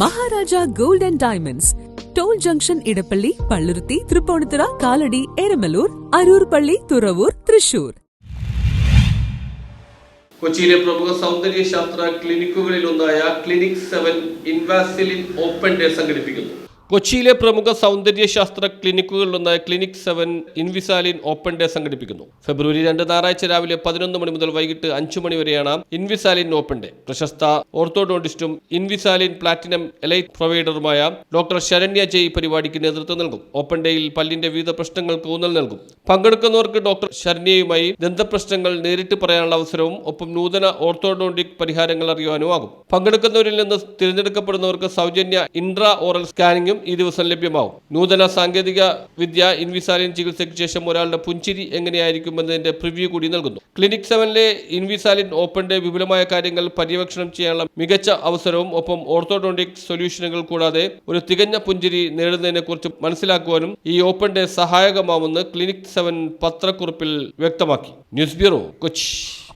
Maharaja gold and diamonds. Toll junction Edappally Palluruthy Tripunithura Kalady Eramalloor Aroor പള്ളി തുറവൂർ തൃശൂർ. കൊച്ചിയിലെ പ്രമുഖ സൗന്ദര്യശാസ്ത്ര ക്ലിനിക്കുകളിൽ ഒന്നായ clinic seven Invisalign open day സംഘടിപ്പിക്കുന്നു. കൊച്ചിയിലെ പ്രമുഖ സൗന്ദര്യ ശാസ്ത്ര ക്ലിനിക്കുകളിലൊന്നായ clinic seven Invisalign open day സംഘടിപ്പിക്കുന്നു. ഫെബ്രുവരി രണ്ട് ഞായറാഴ്ച രാവിലെ പതിനൊന്ന് മണി മുതൽ വൈകിട്ട് അഞ്ചു മണി വരെയാണ് ഇൻവിസാലിൻ ഓപ്പൺ ഡേ. പ്രശസ്ത ഓർത്തോഡോണ്ടിസ്റ്റും ഇൻവിസാലിൻ പ്ലാറ്റിനം എലൈറ്റ് പ്രൊവൈഡറുമായ ഡോക്ടർ ശരണ്യ ജയ് പരിപാടിക്ക് നേതൃത്വം നൽകും. ഓപ്പൺ ഡേയിൽ പല്ലിന്റെ വിവിധ പ്രശ്നങ്ങൾക്ക് ഊന്നൽ നൽകും. പങ്കെടുക്കുന്നവർക്ക് ഡോക്ടർ ശരണ്യയുമായി ദന്തപ്രശ്നങ്ങൾ നേരിട്ട് പറയാനുള്ള അവസരവും ഒപ്പം നൂതന ഓർത്തോഡോണ്ടിക് പരിഹാരങ്ങൾ അറിയുവാനും ആകും പങ്കെടുക്കുന്നവരിൽ നിന്ന് തിരഞ്ഞെടുക്കപ്പെടുന്നവർക്ക് സൗജന്യ ഇൻട്രാ ഓറൽ സ്കാനിങ്ങും ഈ ദിവസം ലഭ്യമാവും. നൂതന സാങ്കേതിക വിദ്യ ഇൻവിസാലിൻ ചികിത്സയ്ക്ക് ശേഷം ഒരാളുടെ പുഞ്ചിരി എങ്ങനെയായിരിക്കുമെന്നതിന്റെ പ്രിവ്യൂ കൂടി നൽകുന്നു. ക്ലിനിക് സെവനിലെ ഇൻവിസാലിൻ ഓപ്പൺ ഡേ വിപുലമായ കാര്യങ്ങൾ പര്യവേക്ഷണം ചെയ്യാനുള്ള മികച്ച അവസരവും ഒപ്പം ഓർത്തോഡോണ്ടിക് സൊല്യൂഷനുകൾ കൂടാതെ ഒരു തികഞ്ഞ പുഞ്ചിരി നേടുന്നതിനെക്കുറിച്ച് മനസ്സിലാക്കുവാനും ഈ ഓപ്പൺ ഡേ സഹായകമാവുമെന്ന് ക്ലിനിക് സെവൻ പത്രക്കുറിപ്പിൽ വ്യക്തമാക്കി. News bureau Kochi.